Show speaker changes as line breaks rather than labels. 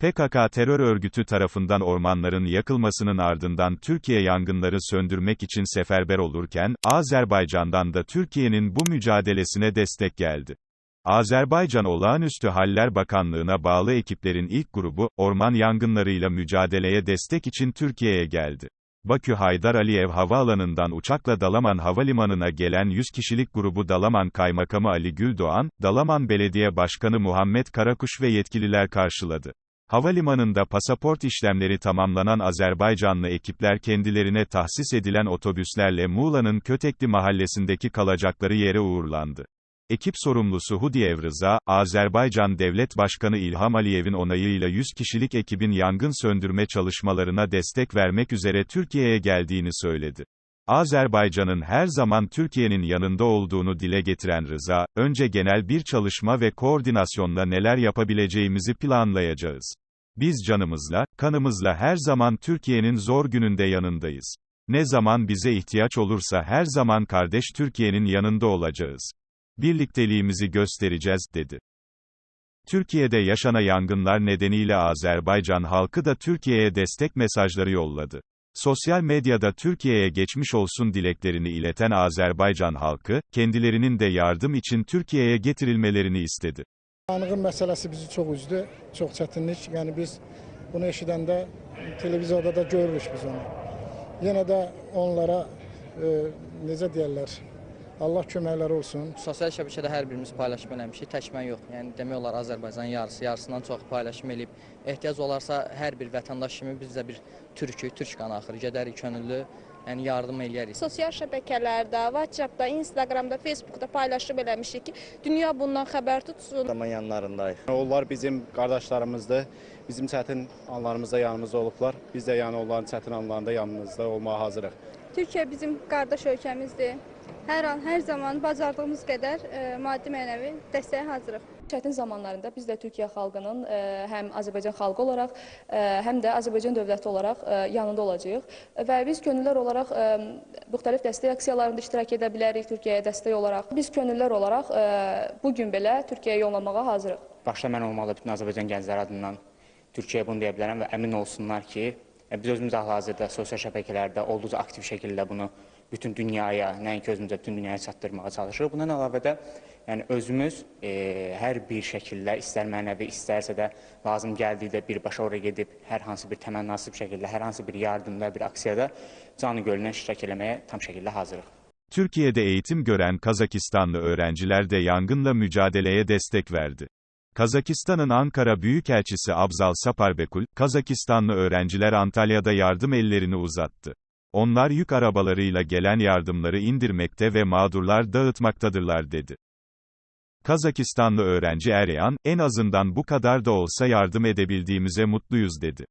PKK terör örgütü tarafından ormanların yakılmasının ardından Türkiye yangınları söndürmek için seferber olurken, Azerbaycan'dan da Türkiye'nin bu mücadelesine destek geldi. Azerbaycan Olağanüstü Haller Bakanlığı'na bağlı ekiplerin ilk grubu, orman yangınlarıyla mücadeleye destek için Türkiye'ye geldi. Bakü Haydar Aliyev Havaalanı'ndan uçakla Dalaman Havalimanı'na gelen 100 kişilik grubu Dalaman Kaymakamı Ali Güldoğan, Dalaman Belediye Başkanı Muhammed Karakuş ve yetkililer karşıladı. Havalimanında pasaport işlemleri tamamlanan Azerbaycanlı ekipler kendilerine tahsis edilen otobüslerle Muğla'nın Kötekli mahallesindeki kalacakları yere uğurlandı. Ekip sorumlusu Hudiyev Rıza, Azerbaycan Devlet Başkanı İlham Aliyev'in onayıyla 100 kişilik ekibin yangın söndürme çalışmalarına destek vermek üzere Türkiye'ye geldiğini söyledi. Azerbaycan'ın her zaman Türkiye'nin yanında olduğunu dile getiren Rıza, önce genel bir çalışma ve koordinasyonla neler yapabileceğimizi planlayacağız. Biz canımızla, kanımızla her zaman Türkiye'nin zor gününde yanındayız. Ne zaman bize ihtiyaç olursa her zaman kardeş Türkiye'nin yanında olacağız. Birlikteliğimizi göstereceğiz, dedi. Türkiye'de yaşana yangınlar nedeniyle Azerbaycan halkı da Türkiye'ye destek mesajları yolladı. Sosyal medyada Türkiye'ye geçmiş olsun dileklerini ileten Azerbaycan halkı, kendilerinin de yardım için Türkiye'ye getirilmelerini istedi.
Yanğın məsələsi bizi çox üzdü, çox çətinlik. Yəni biz bunu eşidəndə televizorda da görürük biz onu. Yenə də onlara e, necə deyirlər? Allah köməkləri olsun.
Sosial şəbəkədə hər birimiz paylaşım eləmişik, tək mən yox. Yəni demək olar Azərbaycanın yarısı, yarısından çox paylaşım eləyib. Ehtiyac olarsa hər bir vətəndaş kimi biz də bir türkük, türk qanı axır, gedərik könüllü, yəni yardım eləyərik.
Sosial şəbəkələrdə, WhatsApp-da, Instagramda, Facebookda paylaşım eləmişik ki, dünya bundan xəbər tutsun.
zaman yanlarındayıq. Onlar bizim qardaşlarımızdır. Bizim çətin anlarımızda yanımızda olublar. Biz də yəni onların çətin anlarında yanımızda olmağa hazırıq.
Türkiyə bizim qardaş ölkəmizdir. Hər an, hər zaman bacardığımız qədər e, maddi mənəvi dəstəyə hazırıq.
Çətin zamanlarında biz də Türkiyə xalqının e, həm Azərbaycan xalqı olaraq, e, həm də Azərbaycan dövləti olaraq e, yanında olacağıq və biz könüllülər olaraq müxtəlif dəstək aksiyalarında iştirak edə bilərik Türkiyəyə dəstək olaraq. Biz könüllülər olaraq bu gün belə Türkiyəyə yollamağa hazırıq.
Başda mən olmaqla bütün Azərbaycan gəncləri adından Türkiyəyə bunu deyə bilərəm və əmin olsunlar ki, biz özümüz hal-hazırda sosial şəbəkələrdə olduqca aktiv şəkildə bunu bütün dünyaya, nəinki özümüzə, bütün dünyaya çatdırmağa çalışırıq. Bundan əlavə də yəni özümüz e, hər bir şəkildə, istər mənəvi, istərsə də lazım gəldikdə birbaşa oraya gedib hər hansı bir təmənnasız bir şəkildə, hər hansı bir yardımda, bir aksiyada canı gönüldən iştirak eləməyə tam şəkildə hazırıq.
Türkiye'de eğitim gören Kazakistanlı öğrenciler de yangınla mücadeleye destek verdi. Kazakistan'ın Ankara Büyükelçisi Abzal Saparbekul, Kazakistanlı öğrenciler Antalya'da yardım ellerini uzattı. Onlar yük arabalarıyla gelen yardımları indirmekte ve mağdurlar dağıtmaktadırlar dedi. Kazakistanlı öğrenci Eryan, en azından bu kadar da olsa yardım edebildiğimize mutluyuz dedi.